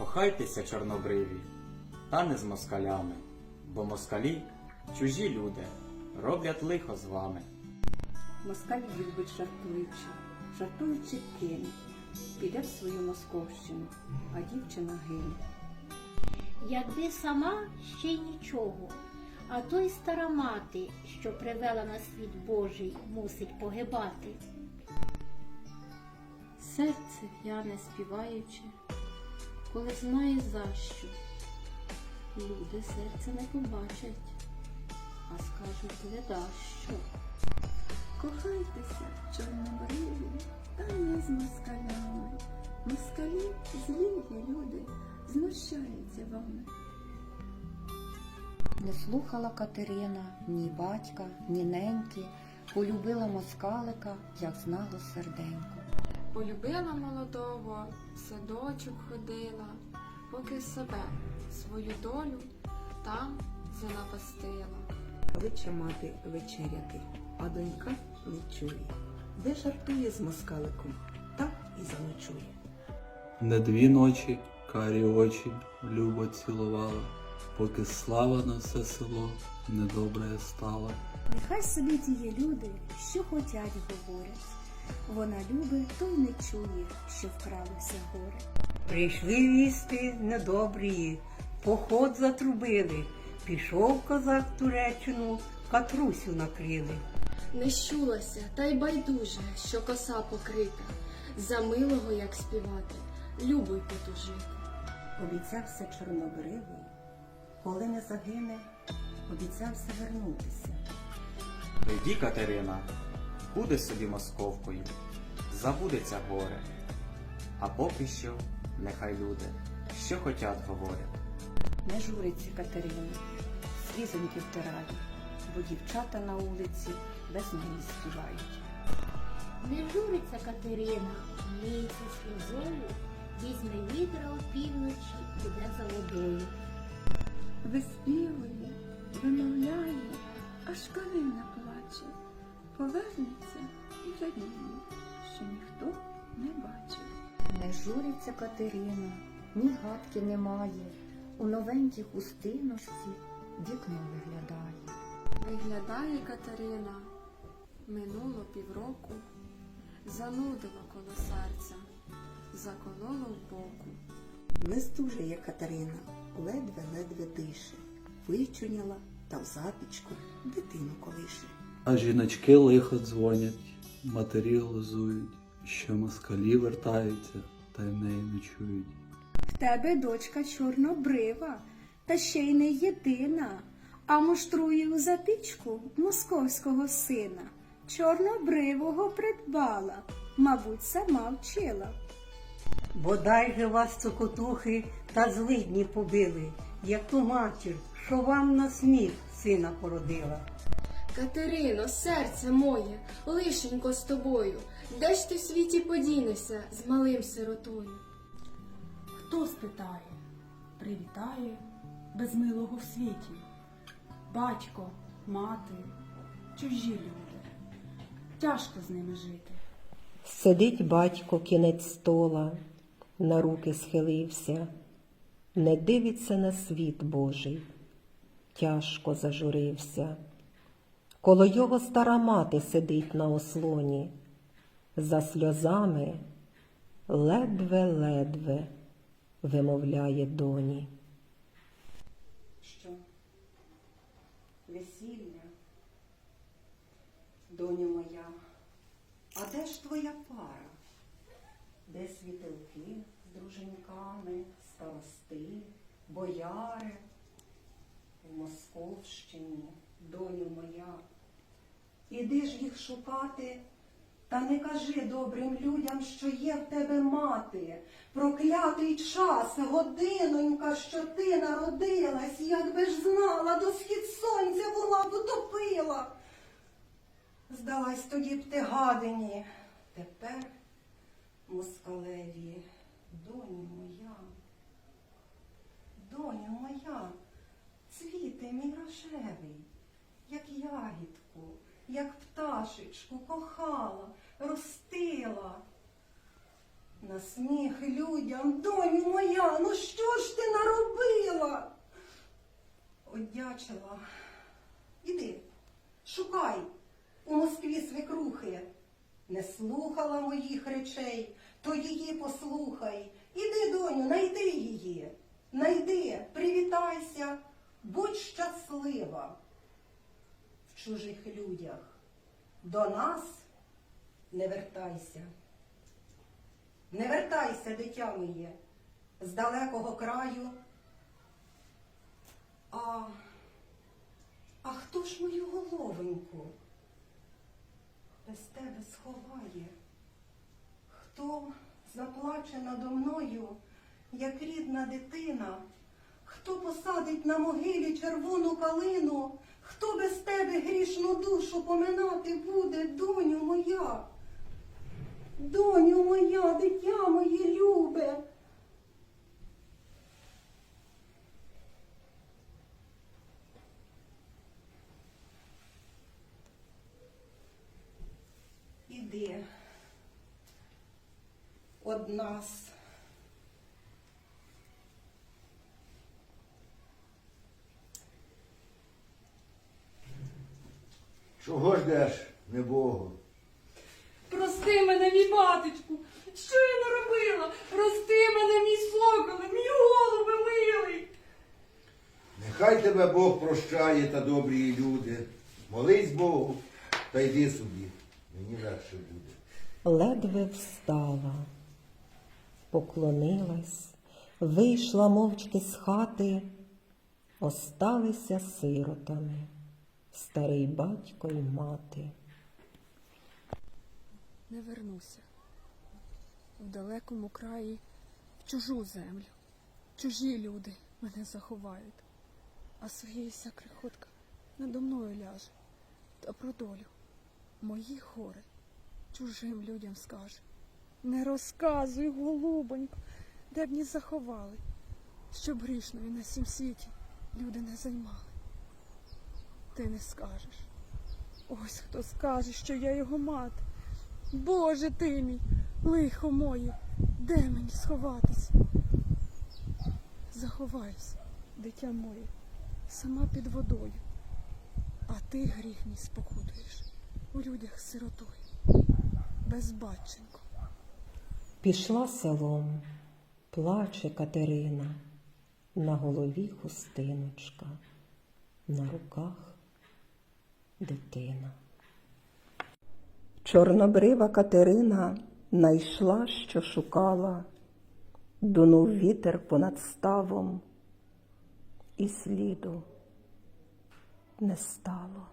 Кохайтеся, чорнобриві, та не з москалями, бо москалі чужі люди роблять лихо з вами. Москаль любить жартуючи, жартуючи кине, піде в свою московщину, а дівчина гине. Якби сама ще й нічого, а то й стара мати, що привела на світ Божий, мусить погибати. Серце в'яне співаючи, коли знає за що. Люди серце не побачать, а скажуть леда що. Кохайтеся, чорнобриві, та не з москалями. Москалі злі люди, знущаються вами. Не слухала Катерина ні батька, ні неньки, полюбила москалика, як знало серденько. Полюбила молодого, в садочок ходила, поки себе, свою долю там занапастила. Кличе мати вечеряти, а донька не чує. Де жартує з москаликом, так і заночує. Не дві ночі карі очі любо цілувала, поки слава на все село недобре стала. Нехай собі тіє люди, що хотять говорять. Вона любить, то й не чує, що вкралося горе. Прийшли вісти недобрії, поход затрубили. Пішов козак в Туреччину, катрусю накрили. Не щулася, та й байдуже, що коса покрита, за милого як співати, любо й потужити. Обіцявся чорнобривий, коли не загине, обіцявся вернутися. Тоді Катерина буде собі московкою, забудеться горе. А поки що нехай люди, що хотять говорять. Не журиться Катерина, слізоньки втирає, бо дівчата на вулиці без неї співають. Не журиться Катерина, міється сльозою, візьме відра опівночі, піде за водою. Виспівує, вимовляє, аж калина плаче. Повернеться і радіє, що ніхто не бачив. Не журиться Катерина, ні гадки немає, у новенькій хустиночці вікно виглядає. Виглядає Катерина, минуло півроку, занудило коло серця, закололо в боку. Не здужає Катерина, ледве-ледве дише, вичуняла та в запічку дитину колише. А жіночки лихо дзвонять, матері глузують, що москалі вертаються, та й в неї ночують. В тебе дочка чорнобрива, та ще й не єдина, а муштрує у запічку московського сина. Чорнобривого придбала, мабуть, сама вчила. Бодай же вас цокотухи та злидні побили, як ту матір, що вам на сміх сина породила. Катерино, серце моє, лишенько з тобою, де ж ти в світі подінешся з малим сиротою? Хто спитає, привітає без милого в світі. Батько, мати, чужі люди. Тяжко з ними жити. Сидить батько кінець стола, на руки схилився, не дивиться на світ Божий, тяжко зажурився. Коло його стара мати сидить на ослоні, за сльозами ледве-ледве вимовляє доні. Що? Весілля, доню моя, а де ж твоя пара? Де світилки з друженьками, старости, бояри? У Московщині, доню моя. Іди ж їх шукати, та не кажи добрим людям, що є в тебе мати. Проклятий час, годинонька, що ти народилась, якби ж знала, до схід сонця була б утопила. Здалась тоді б ти гадині. Тепер, москалеві, доню моя, доню моя, цвіти мій рожевий, як ягідку, як пташечку кохала, ростила. На сміх людям, доню моя, ну що ж ти наробила? Одячила. Іди, шукай у Москві свекрухи. Не слухала моїх речей, то її послухай. Іди, доню, найди її. Найди, привітайся, будь щаслива чужих людях. До нас не вертайся. Не вертайся, дитя моє, з далекого краю. А, а хто ж мою головеньку без тебе сховає? Хто заплаче надо мною, як рідна дитина? Хто посадить на могилі червону калину? Грішну душу поминати буде, доню моя? Доню моя, дитя моє любе. Іди од нас. Чого ждеш, небого? Прости мене, мій батечку, що я наробила? Прости мене, мій соколе, мій голубе милий. Нехай тебе Бог прощає та добрі люди. Молись Богу та йди собі. Мені легше буде. Ледве встала, поклонилась, вийшла мовчки з хати, осталися сиротами старий батько й мати. Не вернуся. В далекому краї, в чужу землю. Чужі люди мене заховають, а своїся крихотка надо мною ляже. Та про долю мої хори чужим людям скаже. Не розказуй, голубонько, де б ні заховали, щоб грішною на сім світі люди не займали. Ти не скажеш. Ось хто скаже, що я його мати. Боже ти мій, лихо моє, де мені сховатися? Заховайся, дитя моє, сама під водою, а ти гріх мій спокутуєш у людях сиротою, безбатченко. Пішла селом, плаче Катерина, на голові хустиночка, на руках дитина. Чорнобрива Катерина найшла, що шукала, дунув вітер понад ставом, і сліду не стало.